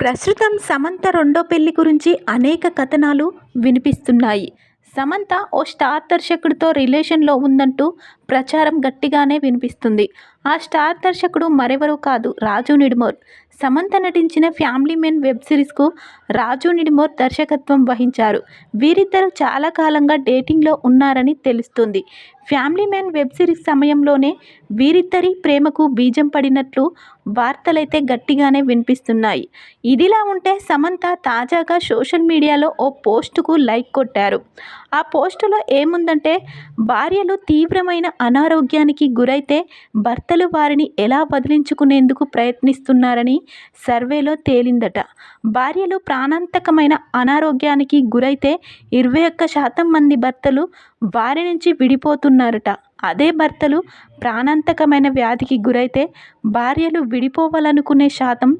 ప్రస్తుతం సమంత రెండో పెళ్ళి గురించి అనేక కథనాలు వినిపిస్తున్నాయి. సమంత ఓ స్టార్ దర్శకుడితో రిలేషన్లో ఉందంటూ ప్రచారం గట్టిగానే వినిపిస్తుంది. ఆ స్టార్ దర్శకుడు మరెవరూ కాదు రాజు నిడుమోర్ సమంత నటించిన ఫ్యామిలీ మెన్ వెబ్ సిరీస్కు రాజు నిడిమోర్ దర్శకత్వం వహించారు. వీరిద్దరూ చాలా కాలంగా డేటింగ్లో ఉన్నారని తెలుస్తుంది. ఫ్యామిలీ మ్యాన్ వెబ్ సిరీస్ సమయంలోనే వీరిద్దరి ప్రేమకు బీజం పడినట్లు వార్తలైతే గట్టిగానే వినిపిస్తున్నాయి. ఇదిలా ఉంటే సమంత తాజాగా సోషల్ మీడియాలో ఓ పోస్టుకు లైక్ కొట్టారు. ఆ పోస్టులో ఏముందంటే భార్యలు తీవ్రమైన అనారోగ్యానికి గురైతే భర్తలు వారిని ఎలా వదిలించుకునేందుకు ప్రయత్నిస్తున్నారని సర్వేలో తేలిందట. భార్యలు ప్రాణాంతకమైన అనారోగ్యానికి గురైతే ఇరవై ఒక్క శాతం మంది భర్తలు వారి నుంచి విడిపోతున్నారట. అదే భర్తలు ప్రాణాంతకమైన వ్యాధికి గురైతే భార్యలు విడిపోవాలనుకునే శాతం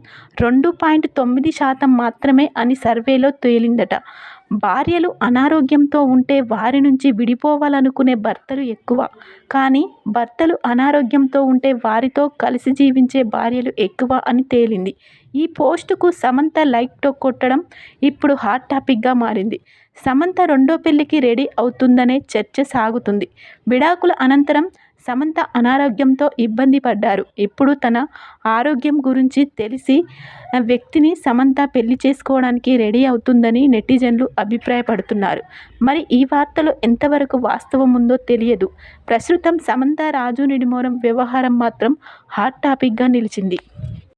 రెండు పాయింట్ తొమ్మిది శాతం మాత్రమే అని సర్వేలో తేలిందట. భార్యలు అనారోగ్యంతో ఉంటే వారి నుంచి విడిపోవాలనుకునే భర్తలు ఎక్కువ. కానీ భర్తలు అనారోగ్యంతో ఉంటే వారితో కలిసి జీవించే భార్యలు ఎక్కువ అని తేలింది. ఈ పోస్టుకు సమంత లైక్ కొట్టడం ఇప్పుడు హాట్ టాపిక్గా మారింది. సమంత రెండో పెళ్ళికి రెడీ అవుతుందనే చర్చ సాగుతుంది. విడాకుల అనంతరం సమంత అనారోగ్యంతో ఇబ్బంది పడ్డారు. ఇప్పుడు తన ఆరోగ్యం గురించి తెలిసి వ్యక్తిని సమంత పెళ్ళి చేసుకోవడానికి రెడీ అవుతుందని నెటిజన్లు అభిప్రాయపడుతున్నారు. మరి ఈ వార్తలో ఎంతవరకు వాస్తవం ఉందో తెలియదు. ప్రస్తుతం సమంత రాజు నిడిమోరం వ్యవహారం మాత్రం హాట్ టాపిక్గా నిలిచింది.